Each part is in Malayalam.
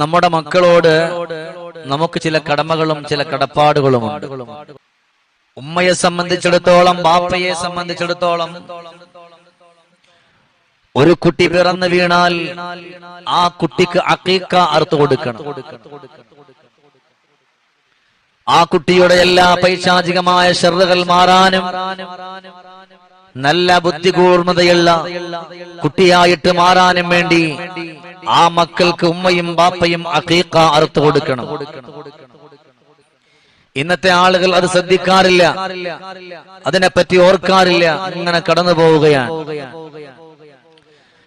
നമ്മുടെ മക്കളോട് നമുക്ക് ചില കടമകളും ചില കടപ്പാടുകളും ഉമ്മയെ സംബന്ധിച്ചിടത്തോളം ബാപ്പയെ സംബന്ധിച്ചിടത്തോളം ഒരു കുട്ടി പിറന്നു വീണാൽ ആ കുട്ടിക്ക് അക്കീക്ക അറുത്തു കൊടുക്കണം. ആ കുട്ടിയുടെ എല്ലാ പൈശാചികമായ ഷെറുകൾ മാറാനും നല്ല ബുദ്ധികൂർമ്മതയുള്ള കുട്ടിയായിട്ട് മാറാനും വേണ്ടി ആ മക്കൾക്ക് ഉമ്മയും ബാപ്പയും അക്കീക്ക അറുത്തു കൊടുക്കണം. ഇന്നത്തെ ആളുകൾ അത് ശ്രദ്ധിക്കാറില്ല. അതിനെപ്പറ്റി ഓർക്കാറില്ല. ഇങ്ങനെ കടന്നു പോവുകയാണ്.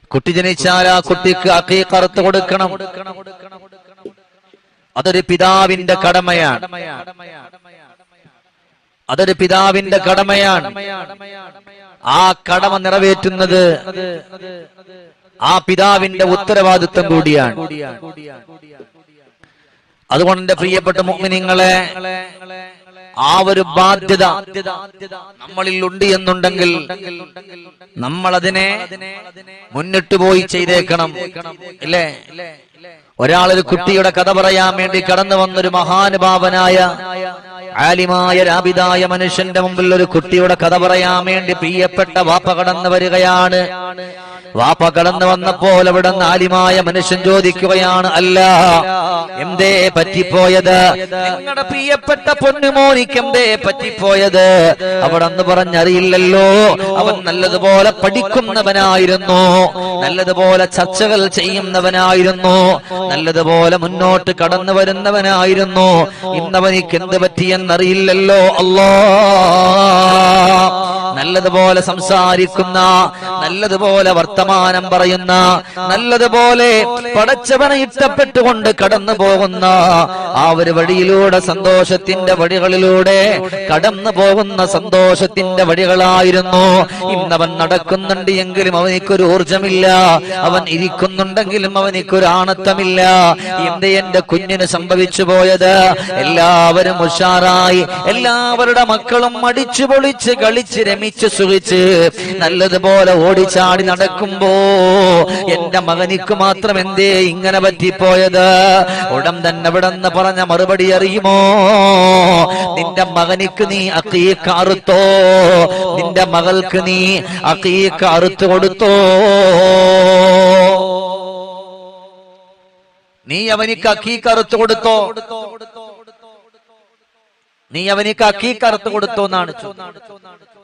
കുട്ടി ജനിച്ചാൽ ആ കുട്ടിക്ക് അക്കീക്ക അറുത്തു കൊടുക്കണം. അതൊരു പിതാവിന്റെ കടമയാണ്. അതൊരു പിതാവിന്റെ കടമയാണ്. ആ കടമ നിറവേറ്റുന്നത് ആ പിതാവിന്റെ ഉത്തരവാദിത്വം കൂടിയാണ്. അതുകൊണ്ട് എന്റെ പ്രിയപ്പെട്ട മുഗ്നിങ്ങളെ ആ ഒരു ബാധ്യത നമ്മളിൽ ഉണ്ട് എന്നുണ്ടെങ്കിൽ നമ്മൾ അതിനെ മുന്നിട്ട് പോയി ചെയ്തേക്കണം. ഇല്ലേ? ഒരാളൊരു കുട്ടിയുടെ കഥ പറയാൻ വേണ്ടി കടന്നു വന്നൊരു മഹാനുഭാവനായ ആലിമായ രാപിതായ മനുഷ്യന്റെ മുമ്പിൽ ഒരു കുട്ടിയുടെ കഥ പറയാൻ വേണ്ടി പ്രിയപ്പെട്ട വാപ്പ കടന്നു വരികയാണ്. വാപ്പ കടന്നു വന്നപ്പോൾ അവിടെ ആലിമായ മനുഷ്യൻ ചോദിക്കുകയാണ് അല്ല എന്തേ പറ്റിപ്പോയത്? നിങ്ങളുടെ പ്രിയപ്പെട്ട പൊന്നുമോനിക്ക് എന്തേ പറ്റിപ്പോയത്? അവിടെ അന്ന് പറഞ്ഞറിയില്ലല്ലോ. അവൻ നല്ലതുപോലെ പഠിക്കുന്നവനായിരുന്നു. നല്ലതുപോലെ ചർച്ചകൾ ചെയ്യുന്നവനായിരുന്നു. നല്ലതുപോലെ മുന്നോട്ട് കടന്നു വരുന്നവനായിരുന്നു. ഇന്നവനിക്ക് എന്ത് പറ്റിയെന്നറിയില്ലല്ലോ അല്ലോ നല്ലതുപോലെ സംസാരിക്കുന്ന നല്ലതുപോലെ വർത്തമാനം പറയുന്ന നല്ലതുപോലെ പടച്ചവനെ ഇഷ്ടപ്പെട്ടുകൊണ്ട് കടന്നു പോകുന്ന ആ ഒരു വഴിയിലൂടെ സന്തോഷത്തിന്റെ വഴികളിലൂടെ കടന്നു പോകുന്ന സന്തോഷത്തിന്റെ വഴികളായിരുന്നു. ഇന്നവൻ നടക്കുന്നുണ്ട് എങ്കിലും അവനിക്കൊരു ഊർജമില്ല അവൻ ഇരിക്കുന്നുണ്ടെങ്കിലും അവനിക്കൊരു ആണത്തമില്ല. എന്ത് എന്റെ കുഞ്ഞിന് സംഭവിച്ചു പോയത്? എല്ലാവരും ഉഷാറായി. എല്ലാവരുടെ മക്കളും അടിച്ചു പൊളിച്ച് കളിച്ച് രമിച്ച് സുഖിച്ച് നല്ലതുപോലെ ഓടിച്ചാടി നടക്കുമ്പോ എന്റെ മകനിക്ക് മാത്രം എന്തേ ഇങ്ങനെ പറ്റിപ്പോയത്? ഉടൻ തന്നെ വിടന്ന് പറഞ്ഞ മറുപടി അറിയുമോ? നിന്റെ മകനിക്ക് നീ അക്കീക്ക അറുത്തോ? നിന്റെ മകൾക്ക് നീ അക്കീക്ക അറുത്തു കൊടുത്തോ? നീ അവനിക്ക് അക്കീക്ക അറുത്തു കൊടുത്തോ? നീ അവനിക്ക് അക്കീക്കറുത്ത് കൊടുത്തോ എന്നാണ്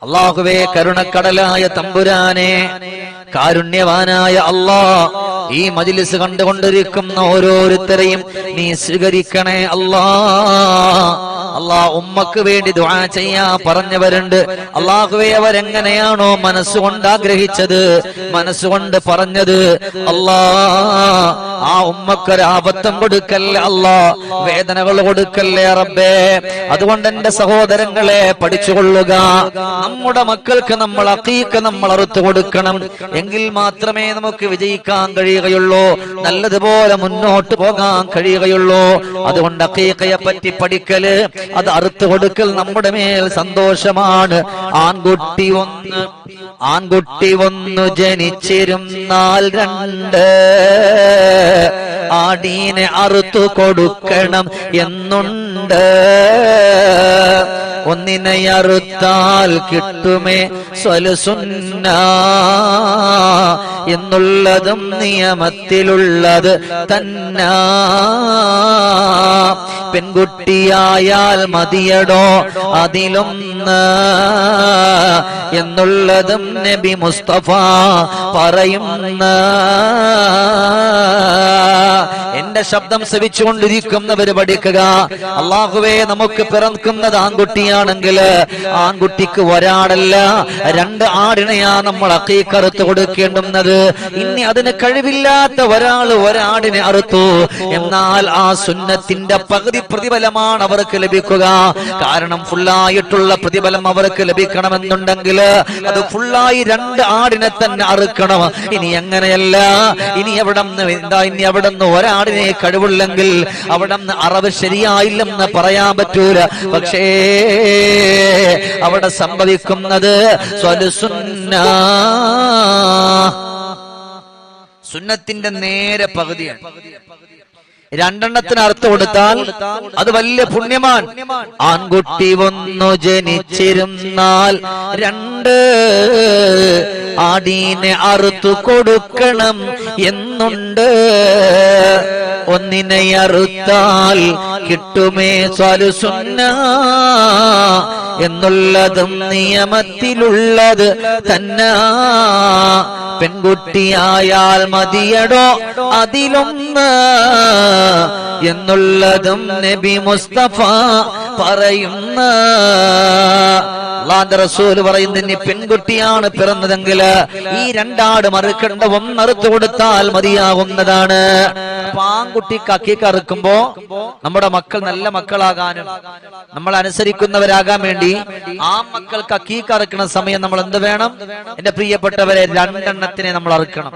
അള്ളാഹുവേ കരുണക്കടലായ തമ്പുരാനെ കാരുണ്യവാനായ അള്ളാ ഈ മജിലിസ് കണ്ടുകൊണ്ടിരിക്കുന്ന ഓരോരുത്തരെയും നീ സ്വീകരിക്കണേ അല്ലാ അള്ളാ ഉമ്മക്ക് വേണ്ടി ദുആ ചെയ്യാ പറഞ്ഞവരുണ്ട്. അള്ളാഹുവെ അവരെങ്ങനെയാണോ മനസ്സുകൊണ്ട് ആഗ്രഹിച്ചത്? മനസ്സുകൊണ്ട് പറഞ്ഞത് അല്ലാ ആ ഉമ്മക്കൊരാപത്തം കൊടുക്കല്ലേ അല്ലാ വേദനകൾ കൊടുക്കല്ലേ റബ്ബേ. അതുകൊണ്ട് എന്റെ സഹോദരങ്ങളെ പഠിച്ചുകൊള്ളുക. നമ്മുടെ മക്കൾക്ക് നമ്മൾ അക്കീക്ക് നമ്മൾ അറുത്തു കൊടുക്കണം. എങ്കിൽ മാത്രമേ നമുക്ക് വിജയിക്കാൻ കഴിയുകയുള്ളൂ. നല്ലതുപോലെ മുന്നോട്ട് പോകാൻ കഴിയുകയുള്ളൂ. അതുകൊണ്ട് അക്കീക്കയെ പറ്റി പഠിക്കൽ അത് അറുത്തു കൊടുക്കൽ നമ്മുടെ മേൽ സന്തോഷമാണ്. ആൺകുട്ടി ഒന്ന് ആൺകുട്ടി ഒന്ന് ജനിച്ചിരുന്നാൽ രണ്ട്. ആടീനെ അറുത്തു കൊടുക്കണം എന്നുണ്ട്. ഒന്നിനെ അറുത്താൽ കിട്ടുമേ സ്വലസുന്ന. എന്നുള്ളതും നിയമത്തിലുള്ളത് തന്ന. പെൺകുട്ടിയായാൽ മതിയടോ അതിലൊന്ന്. എന്നുള്ളതും നബി മുസ്തഫ പറയുന്ന. എന്റെ ശബ്ദം ശ്രവിച്ചുകൊണ്ടിരിക്കുന്നവര് പഠിക്കുക. അള്ളാഹുവേ നമുക്ക് പിറക്കുന്നത് ആൺകുട്ടിയാണെങ്കിൽ ആൺകുട്ടിക്ക് ഒരാടല്ല രണ്ട് ആടിനെയാ നമ്മൾ അക്കീക്കറുത്ത് കൊടുക്കേണ്ടുന്നത്. ഇനി അതിന് കഴിവില്ലാത്ത ഒരാൾ ഒരാടിനെ അറുത്തു. എന്നാൽ ആ സുന്നത്തിന്റെ പകുതി പ്രതിഫലമാണ് അവർക്ക് ലഭിക്കുക. കാരണം ഫുള്ളായിട്ടുള്ള പ്രതിഫലം അവർക്ക് ലഭിക്കണമെന്നുണ്ടെങ്കിൽ അത് ഫുള്ളായി രണ്ട് ആടിനെ തന്നെ അറുക്കണം. ഇനി അങ്ങനെയല്ല ഇനി എവിടെ എന്താ ഇനി എവിടെ നിന്ന് ഒരാടിനെ കഴിവുള്ളെങ്കിൽ അവിടെ അറവ് ശരിയായില്ലെന്ന് പറയാൻ പറ്റൂല. പക്ഷേ അവിടെ സംഭവിക്കുന്നത് സുന്നത്തിന്റെ നേരെ പകുതിയാണ്. രണ്ടെണ്ണത്തിന് അർത്ഥം കൊടുത്താൽ അത് വലിയ പുണ്യമാൻ ആൺകുട്ടി ഒന്നു ജനിച്ചിരുന്നാൽ രണ്ട് ആടീനെ അറുത്തു കൊടുക്കണം എന്നുണ്ട്. ഒന്നിനെ അറുത്താൽ കിട്ടുമേ സ്വലുസുന്ന എന്നുള്ളതും നിയമത്തിലുള്ളത് തന്നെ. പെൺകുട്ടിയായാൽ മതിയടോ അതിലൊന്ന്. എന്നുള്ളതും നബി മുസ്തഫ പറയുന്ന. അള്ളാന്റെ റസൂൽ പറയുന്നത് ഇനി പെൺകുട്ടിയാണ് പിറന്നതെങ്കിൽ ഈ രണ്ടാട് മറുക്കണ്ട ഒന്നറുത്തു കൊടുത്താൽ മതിയാവുന്നതാണ് ആൺകുട്ടിക്ക് അക്കിക്ക് അറുക്കുമ്പോ നമ്മുടെ മക്കൾ നല്ല മക്കളാകാനും നമ്മൾ അനുസരിക്കുന്നവരാകാൻ വേണ്ടി ആ മക്കൾക്ക് അക്കീക്ക് അറുക്കണ സമയം നമ്മൾ എന്ത് വേണം? എന്റെ പ്രിയപ്പെട്ടവരെ രണ്ടെണ്ണത്തിനെ നമ്മൾ അറുക്കണം.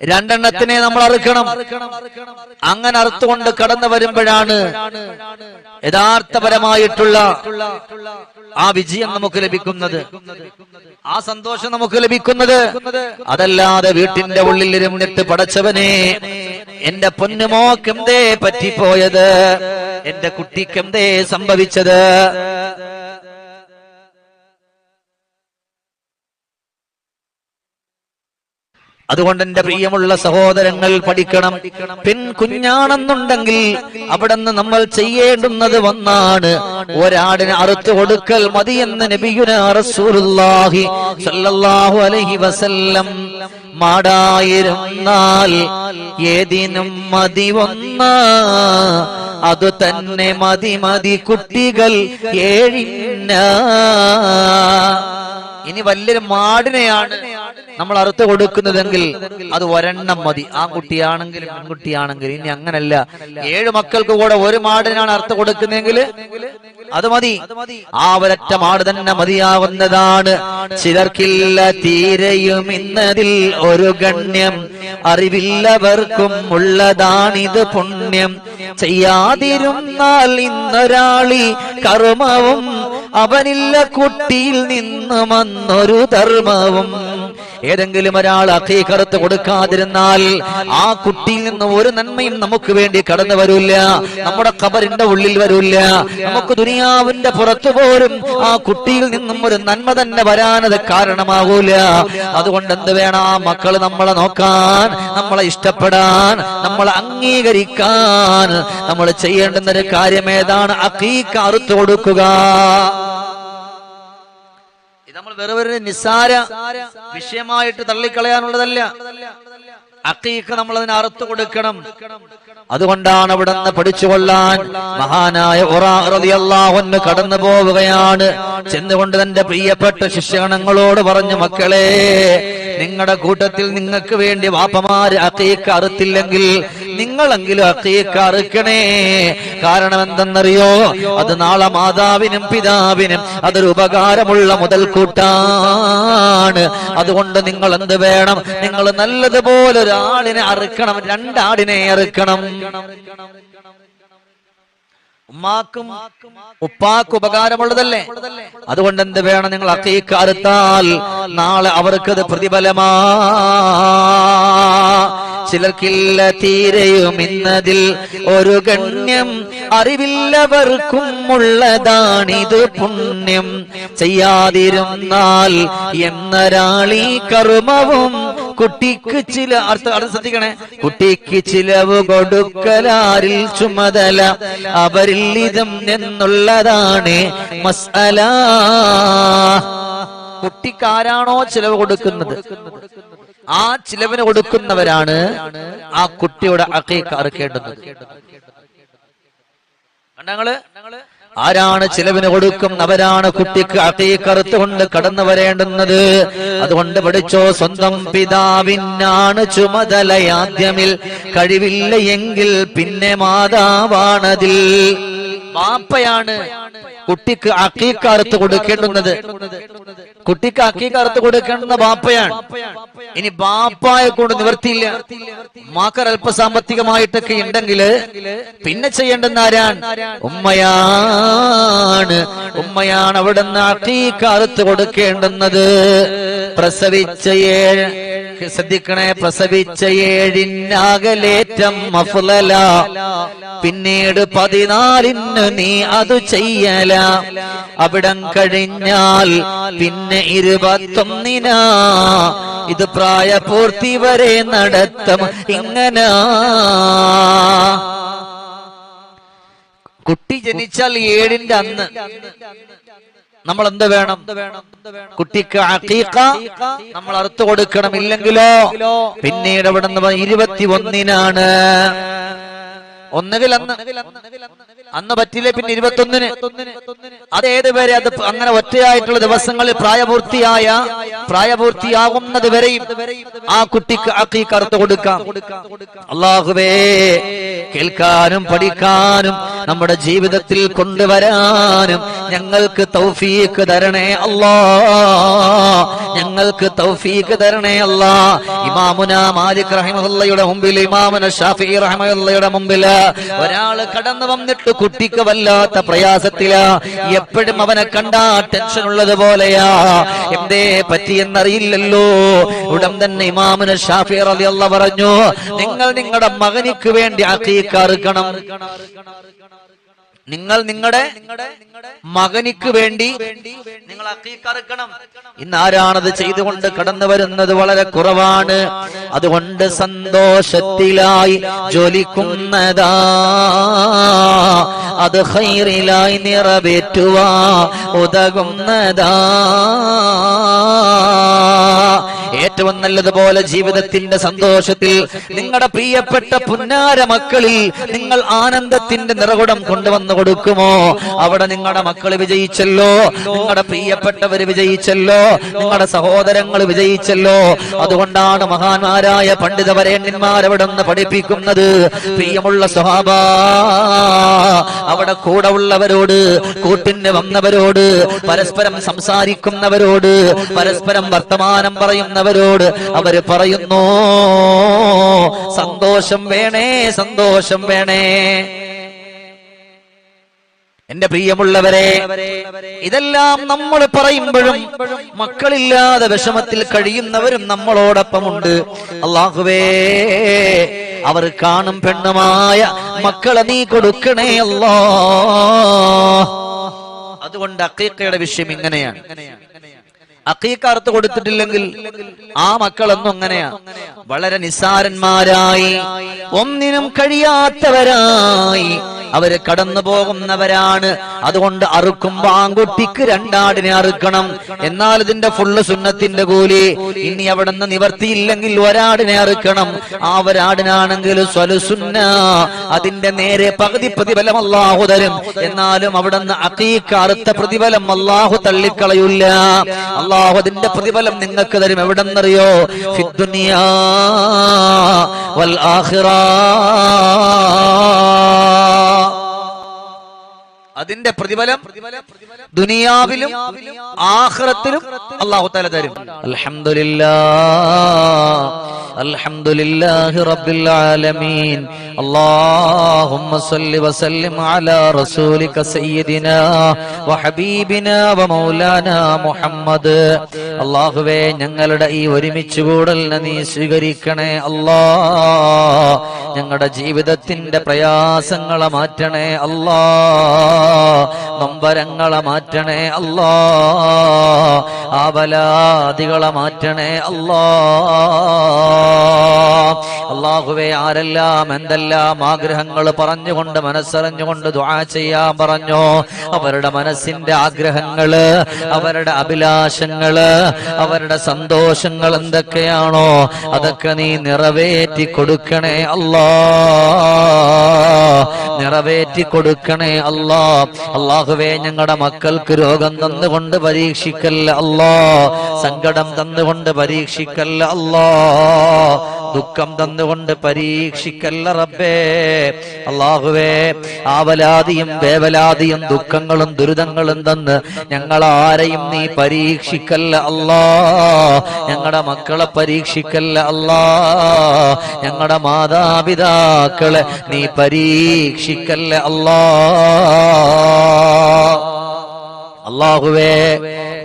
രണ്ടെണ്ണത്തിനെ നമ്മൾ അറുക്കണം. അങ്ങനെ അറുത്തുകൊണ്ട് കടന്നു വരുമ്പോഴാണ് യഥാർത്ഥപരമായിട്ടുള്ള ആ വിജയം നമുക്ക് ലഭിക്കുന്നത്. ആ സന്തോഷം നമുക്ക് ലഭിക്കുന്നത്. അതല്ലാതെ വീട്ടിന്റെ ഉള്ളിൽ ഇരുന്നിട്ട് പടച്ചവനെ എന്റെ പൊന്നുമോക്ക് എന്തേ പറ്റിപ്പോയത്? എന്റെ കുട്ടിക്ക് എന്തേ സംഭവിച്ചത്? അതുകൊണ്ട് എന്റെ പ്രിയമുള്ള സഹോദരങ്ങൾ പഠിക്കണം. പെൺ കുഞ്ഞാണെന്നുണ്ടെങ്കിൽ അവിടുന്ന് നമ്മൾ ചെയ്യേണ്ടുന്നത് വന്നാണ്. ഒരാടിന് അറുത്തു കൊടുക്കൽ മതിയെന്ന് എന്ന് സല്ലല്ലാഹു അലൈഹി വസല്ലം മാടായിരുന്നാൽ ഏതിനും മതി വന്ന. അത് തന്നെ മതി മതി കുട്ടികൾ ഏഴിന്ന. ഇനി വലിയൊരു മാടിനെയാണ് നമ്മൾ അറുത്ത് കൊടുക്കുന്നതെങ്കിൽ അത് ഒരെണ്ണം മതി. ആ കുട്ടിയാണെങ്കിലും പെൺകുട്ടിയാണെങ്കിലും ഇനി അങ്ങനല്ല. ഏഴ് മക്കൾക്ക് കൂടെ ഒരു മാടിനാണ് അറുത്ത് കൊടുക്കുന്നതെങ്കിൽ അത് മതി. ആ ഒരൊറ്റ മാട് തന്നെ മതിയാവുന്നതാണ്. ചിലർക്കില്ല തീരെയും ഇന്നതിൽ ഒരു ഗണ്യം. അറിവില്ലവർക്കും ഉള്ളതാണിത് പുണ്യം. ചെയ്യാതിരുന്നാൽ ഇന്നൊരാളി കർമ്മവും അവനില്ല കുട്ടിയിൽ നിന്ന് വന്നൊരു ധർമ്മവും ഏതെങ്കിലും ഒരാൾ അഖീകറത്ത് കൊടുക്കാതിരുന്നാൽ ആ കുട്ടിയിൽ നിന്ന് ഒരു നന്മയും നമുക്ക് വേണ്ടി കടന്നു വരൂല്ല. നമ്മുടെ ഖബറിന്റെ ഉള്ളിൽ വരൂല്ല. നമുക്ക് ദുനിയാവിന്റെ പുറത്തു പോലും ആ കുട്ടിയിൽ നിന്നും ഒരു നന്മ തന്നെ വരാനത് കാരണമാകൂല. അതുകൊണ്ട് എന്ത് വേണം? ആ മക്കൾ നമ്മളെ നോക്കാൻ നമ്മളെ ഇഷ്ടപ്പെടാൻ നമ്മളെ അംഗീകരിക്കാൻ. നമ്മൾ ചെയ്യേണ്ടുന്ന ഒരു കാര്യം ഏതാണ്? അറുത്തു കൊടുക്കുക. ഒരു നിസ്സാര വിഷയമായിട്ട് തള്ളിക്കളയാനുള്ളതല്ല. അക്കീക്ക് നമ്മൾ അതിനെ അറുത്തു കൊടുക്കണം. അതുകൊണ്ടാണ് അവിടെ നിന്ന് പഠിച്ചുകൊള്ളാൻ മഹാനായ ഒറാഹുന്ന് കടന്നു പോവുകയാണ്. ചെന്നുകൊണ്ട് തന്റെ പ്രിയപ്പെട്ട ശിഷ്യഗണങ്ങളോട് പറഞ്ഞു മക്കളെ നിങ്ങളുടെ കൂട്ടത്തിൽ നിങ്ങൾക്ക് വേണ്ടി വാപ്പമാര് അക്കീക്ക് അറുത്തില്ലെങ്കിൽ നിങ്ങളെങ്കിലും അക്കീക്ക് അറുക്കണേ. കാരണം എന്തെന്നറിയോ? അത് നാളെ മാതാവിനും പിതാവിനും അതൊരു ഉപകാരമുള്ള മുതൽ കൂട്ടാണ്. അതുകൊണ്ട് നിങ്ങൾ എന്ത് വേണം? നിങ്ങൾ നല്ലതുപോലെ ഒരാളിനെ അറുക്കണം രണ്ടാടിനെ അറുക്കണം. ഉമ്മാക്കും ഉപ്പാക്ക് ഉപകാരമുള്ളതല്ലേ? അതുകൊണ്ട് എന്ത് വേണം നിങ്ങൾ അക്കീക്ക് അറുത്താൽ നാളെ അവർക്കത് പ്രതിഫലമാ. ചിലർക്കില്ല തീരെയും ഇന്നതിൽ ഒരു ഗണ്യം അറിവില്ലവർക്കും ഉള്ളതാണിത് പുണ്യം. ചെയ്യാതിരുന്നാൽ എന്നൊരാളീ കർമ്മവും കുട്ടിക്ക് ചില അർത്ഥം ശ്രദ്ധിക്കണേ. കുട്ടിക്ക് ചിലവ് കൊടുക്കലാരിൽ ചുമതല അവരിൽ ഇതം എന്നുള്ളതാണ് മസ്അല. കുട്ടിക്കാരാണോ ചിലവ് കൊടുക്കുന്നത്? ആ ചിലവിന് കൊടുക്കുന്നവരാണ് ആ കുട്ടിയുടെ അക്കൈക്ക് കണ്ടങ്ങൾ ആരാണ് ചിലവിന് കൊടുക്കുന്നവരാണ് കുട്ടിക്ക് അക്കൈക്കറുത്തുകൊണ്ട് കടന്നു വരേണ്ടുന്നത്. അതുകൊണ്ട് പഠിച്ചോ സ്വന്തം പിതാവിനാണ് ചുമതലയാദ്യമിൽ കഴിവില്ല എങ്കിൽ പിന്നെ മാതാവാണതിൽ. വാപ്പയാണ് കുട്ടിക്ക് അക്കീക്കാർത്ത് കൊടുക്കേണ്ടുന്നത്. കുട്ടിക്ക് അക്കീക്കാർത്ത് കൊടുക്കേണ്ടുന്ന ബാപ്പയാണ്. ഇനി ബാപ്പായെ കൊണ്ട് നിവർത്തിയില്ല. മാക്കർ അല്പ സാമ്പത്തികമായിട്ടൊക്കെ ഉണ്ടെങ്കിൽ പിന്നെ ചെയ്യേണ്ടുന്ന ആരാണ്? ഉമ്മയാണ്. ഉമ്മയാണ് അവിടെ നിന്ന് അക്കീക്കാർത്ത് കൊടുക്കേണ്ടുന്നത്. പ്രസവിച്ച ഏഴ് ശ്രദ്ധിക്കണേ പ്രസവിച്ച ഏഴിനാകലേറ്റം മഫുലല പിന്നീട് പതിനാലിന് നീ അത് ചെയ്യല. അവിടം കഴിഞ്ഞാൽ പിന്നെ ഇരുപത്തൊന്നിനാ ഇത് പ്രായപൂർത്തി വരെ നടത്തം ഇങ്ങനെ. കുട്ടി ജനിച്ചാൽ ഏഴിന്റെ അന്ന്. നമ്മൾ എന്ത് വേണം? കുട്ടിക്ക് അക്കീക്ക നമ്മൾ അറുത്തു കൊടുക്കണം ഇല്ലെങ്കിലോ? പിന്നീട് അവിടെ നിന്ന് ഇരുപത്തി ഒന്നിനാണ് ഒന്നുകിൽ അന്ന് അന്ന് പറ്റിയില്ലേ പിന്നെ ഇരുപത്തൊന്നിന്? അത് ഏതുവരെ അത് അങ്ങനെ ഒറ്റയായിട്ടുള്ള ദിവസങ്ങളിൽ പ്രായപൂർത്തിയായ പ്രായപൂർത്തിയാകുന്നത് വരെയും ആ കുട്ടിക്ക് അക്കീക്ക കറുത്ത് കൊടുക്കാം. അള്ളാഹുവേ കേൾക്കാനും പഠിക്കാനും നമ്മുടെ ജീവിതത്തിൽ കൊണ്ടുവരാനും ഞങ്ങൾക്ക് തൗഫീക്ക് തരണേ അല്ലാ. ഞങ്ങൾക്ക് തൗഫീഖ് തരണേ അല്ല. ഇമാമുന മാലിക് റഹിമഹുള്ളയുടെ മുമ്പിൽ ഇമാമുന ഷാഫി റഹിമഹുള്ളയുടെ മുമ്പിൽ ഒരാൾ കടന്നു വന്നിട്ട് കുട്ടിക്ക് വല്ലാത്ത പ്രയാസത്തില. എപ്പോഴും അവനെ കണ്ടാ ടെൻഷൻ ഉള്ളത് പോലെയാ. എന്തേ പറ്റിയെന്നറിയില്ലല്ലോ. ഉടൻ തന്നെ ഇമാമുന ഷാഫി റളിയല്ലാഹു പറഞ്ഞു നിങ്ങൾ നിങ്ങളുടെ മകനിക്ക് വേണ്ടി അക്കീക്കാറുക്കണം നിങ്ങൾ നിങ്ങളുടെ മകനിക്ക് വേണ്ടി നിങ്ങൾ അക്കീക്കറുക്കണം ഇന്ന് ആരാണത് ചെയ്തുകൊണ്ട് കടന്നു വരുന്നത് വളരെ കുറവാണ്. അതുകൊണ്ട് സന്തോഷത്തിലായി ജ്വലിക്കുന്നതാ. അത് ഹൈറിലായി നിറവേറ്റുവാ ഉതകുന്നതാ. ഏറ്റവും നല്ലതുപോലെ ജീവിതത്തിന്റെ സന്തോഷത്തിൽ നിങ്ങളുടെ പ്രിയപ്പെട്ട പുന്നാര മക്കളിൽ നിങ്ങൾ ആനന്ദത്തിന്റെ നിറകുടം കൊണ്ടുവന്നു കൊടുക്കുമോ? അവിടെ നിങ്ങളുടെ മക്കൾ വിജയിച്ചല്ലോ നിങ്ങളുടെ പ്രിയപ്പെട്ടവർ വിജയിച്ചല്ലോ നിങ്ങളുടെ സഹോദരങ്ങൾ വിജയിച്ചല്ലോ. അതുകൊണ്ടാണ് മഹാന്മാരായ പണ്ഡിത വരേണ്യന്മാരവിടെ നിന്ന് പഠിപ്പിക്കുന്നത് പ്രിയമുള്ള സ്വഭാവ അവിടെ കൂടെ ഉള്ളവരോട് കൂട്ടിന് വന്നവരോട് പരസ്പരം സംസാരിക്കുന്നവരോട് പരസ്പരം വർത്തമാനം പറയുന്നവരോട് അവർ പറയുന്നു സന്തോഷം വേണേ സന്തോഷം വേണേ. എന്റെ പ്രിയമുള്ളവരെ ഇതെല്ലാം നമ്മൾ പറയുമ്പോഴും മക്കളില്ലാതെ വിഷമത്തിൽ കഴിയുന്നവരും നമ്മളോടൊപ്പമുണ്ട്. അള്ളാഹുവേ അവർ കാണും പെണ്ണുമായ മക്കളെ നീ കൊടുക്കണേ അല്ലോ. അതുകൊണ്ട് അക്കീക്കയുടെ വിഷയം ഇങ്ങനെയാണ്. അക്കീക്ക അറുത്ത് കൊടുത്തിട്ടില്ലെങ്കിൽ ആ മക്കളൊന്നും അങ്ങനെയാ. വളരെ നിസാരന്മാരായി ഒന്നിനും കഴിയാത്തവരായി അവർ കടന്നു പോകുന്നവരാണ്. അതുകൊണ്ട് അറുക്കുമ്പോ ആൺകുട്ടിക്ക് രണ്ടാടിനെ അറുക്കണം. എന്നാൽ ഇതിന്റെ ഫുള്ള് സുന്നത്തിന്റെ കൂലി ഇനി അവിടെ നിന്ന് നിവർത്തിയില്ലെങ്കിൽ ഒരാടിനെ അറുക്കണം. ആ ഒരാടിനാണെങ്കിൽ സ്വലുസുന്ന അതിന്റെ നേരെ പകുതി പ്രതിഫലം അള്ളാഹു തരും. എന്നാലും അവിടെ നിന്ന് അക്കീക്ക് അറുത്ത പ്രതിഫലം അള്ളാഹു തള്ളിക്കളയില്ല. അള്ളാഹു അതിന്റെ പ്രതിഫലം നിങ്ങൾക്ക് തരും. എവിടെ നിന്നറിയോ ഫിദ്ദുനിയാ വൽ ആഖിറ. അതിന്റെ പ്രതിഫലം ദുനിയാവിലും ആഖിറത്തിലും അള്ളാഹു തആല തരും അൽഹംദുലില്ലാ അൽഹംദുലില്ലാഹി റബ്ബിൽ ആലമീൻ اللهم صل وسلم على رسولك سيدنا وحبيبنا ومولانا മുഹമ്മദ് അള്ളാഹുവേ ഞങ്ങളുടെ ഈ ഒരുമിച്ച് കൂടലിനെ നീ സ്വീകരിക്കണേ അല്ലാ. ഞങ്ങളുടെ ജീവിതത്തിന്റെ പ്രയാസങ്ങളെ മാറ്റണേ അല്ലാ. നൊമ്പരങ്ങളെ മാറ്റണേ അല്ലാ. ആവലാദികളെ മാറ്റണേ അല്ലാ. അള്ളാഹുവെ ആരെല്ലാം എന്തെല്ലാം ആഗ്രഹങ്ങൾ പറഞ്ഞുകൊണ്ട് മനസ്സറിഞ്ഞുകൊണ്ട് ദുആ ചെയ്യാൻ പറഞ്ഞോ? അവരുടെ മനസ്സിന്റെ ആഗ്രഹങ്ങൾ അവരുടെ അഭിലാഷങ്ങൾ അവരുടെ സന്തോഷങ്ങൾ എന്തൊക്കെയാണോ അതൊക്കെ നീ നിറവേറ്റി കൊടുക്കണേ അല്ലാ. നിറവേറ്റി കൊടുക്കണേ അല്ലാ. അള്ളാഹുവേ ഞങ്ങളുടെ മക്കൾക്ക് രോഗം തന്നുകൊണ്ട് പരീക്ഷിക്കല്ല അല്ലാ. സങ്കടം തന്നുകൊണ്ട് പരീക്ഷിക്കല്ല അല്ലാ. ദുഃഖം തന്നുകൊണ്ട് പരീക്ഷിക്കല്ല റബ്ബേ. അള്ളാഹുവേ ആവലാതിയും വേവലാതിയും ദുഃഖങ്ങളും ദുരിതങ്ങളും തന്ന് ഞങ്ങൾ ആരെയും നീ പരീക്ഷിക്കല്ല അല്ലാ. ഞങ്ങളുടെ മക്കളെ പരീക്ഷിക്കല്ല അല്ലാ. ഞങ്ങളുടെ മാതാപിതാക്കളെ നീ പരീക്ഷിക്കല്ല അല്ലാ. അള്ളാഹുവേ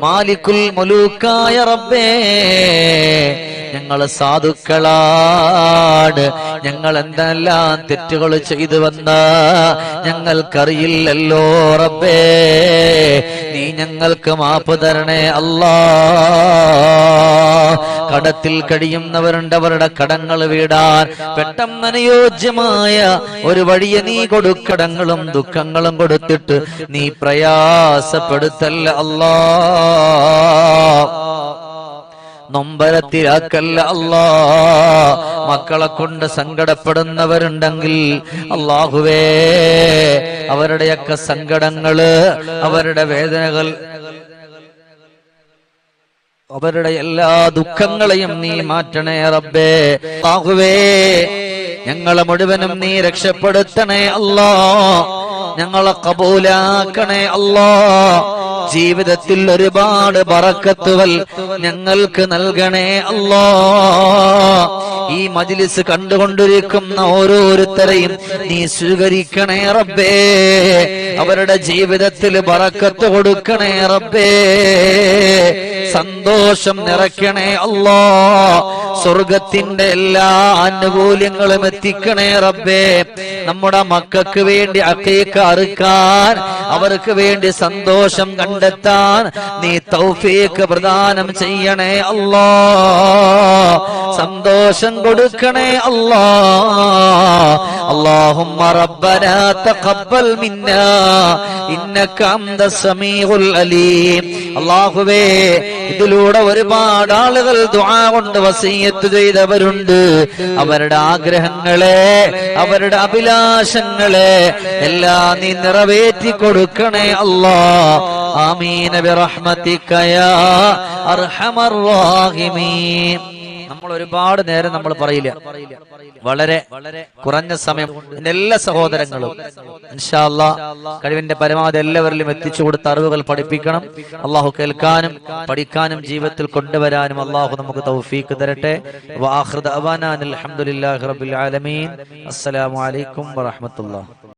മാലിക്കുൽ മുലൂക്കായ റബ്ബേ ഞങ്ങൾ സാധുക്കളാണ്. ഞങ്ങൾ എന്തെല്ലാം തെറ്റുകൾ ചെയ്തു വന്ന ഞങ്ങൾക്കറിയില്ലല്ലോ റബ്ബേ. നീ ഞങ്ങൾക്ക് മാപ്പ് തരണേ അല്ലാ. കടത്തിൽ കഴിയുന്നവരുണ്ട് അവരുടെ കടങ്ങൾ വീടാൻ പെട്ടെന്ന് അനുയോജ്യമായ ഒരു വഴിയെ നീ കൊടുക്കടങ്ങളും ദുഃഖങ്ങളും കൊടുത്തിട്ട് നീ പ്രയാസപ്പെടുത്തല്ല അല്ലാ. നൊമ്പരത്തിലാക്കല്ല അല്ലാ. മക്കളെ കൊണ്ട് സങ്കടപ്പെടുന്നവരുണ്ടെങ്കിൽ അള്ളാഹുവേ അവരുടെയൊക്കെ സങ്കടങ്ങൾ അവരുടെ വേദനകൾ അവരുടെ എല്ലാ ദുഃഖങ്ങളെയും നീ മാറ്റണേ റബ്ബേ. അല്ലാഹുവേ ഞങ്ങളെ മുഴുവനും നീ രക്ഷപ്പെടുത്തണേ അല്ലാ. ഞങ്ങളെ കബൂലാക്കണേ അല്ലാ. ജീവിതത്തിൽ ഒരുപാട് പറക്കത്തുകൾ ഞങ്ങൾക്ക് നൽകണേ അല്ലാ. ഈ മജിലിസ് കണ്ടുകൊണ്ടിരിക്കുന്ന ഓരോരുത്തരെയും നീ സ്വീകരിക്കണേ റബ്ബേ. അവരുടെ ജീവിതത്തിൽ ബറക്കത്ത് കൊടുക്കണേ റബ്ബേ. സന്തോഷം നിറയ്ക്കണേ അല്ലാ. സ്വർഗത്തിന്റെ എല്ലാ ആനുകൂല്യങ്ങളും എത്തിക്കണേ റബ്ബേ. നമ്മുടെ മക്കൾക്ക് വേണ്ടി അക്കേക്ക് അറുക്കാൻ അവർക്ക് വേണ്ടി സന്തോഷം കണ്ടെത്താൻ നീ തൗഫീക്ക് പ്രദാനം ചെയ്യണേ അല്ലാ. സന്തോഷം കൊടുക്കണേ അല്ലാ اللهم ربنا تقبل منا إنك أنت السميع العليم അള്ളാഹുവേ ഇതിലൂടെ ഒരുപാട് ആളുകൾ ദുആ കൊണ്ട് വസീയത്ത് ചെയ്തവരുണ്ട് അവരുടെ ആഗ്രഹങ്ങളെ അവരുടെ അഭിലാഷങ്ങളെ എല്ലാം നീ നിറവേറ്റി കൊടുക്കണേ അല്ലാ ആമീന ബിറഹ്മതിക യാ അർഹമർ റഹീമീൻ നമ്മൾ ഒരുപാട് നേരം നമ്മൾ പറയില്ല. വളരെ കുറഞ്ഞ സമയം എല്ലാ സഹോദരങ്ങളും കഴിവിന്റെ പരമാവധി എല്ലാവരിലും എത്തിച്ചു കൊടുത്ത അറിവുകൾ പഠിപ്പിക്കണം. അള്ളാഹു കേൾക്കാനും പഠിക്കാനും ജീവിതത്തിൽ കൊണ്ടുവരാനും അള്ളാഹു നമുക്ക് തൗഫീക്ക് തരട്ടെ. അലഹമുല്ലാഹി റബുൽ ആലമീൻ.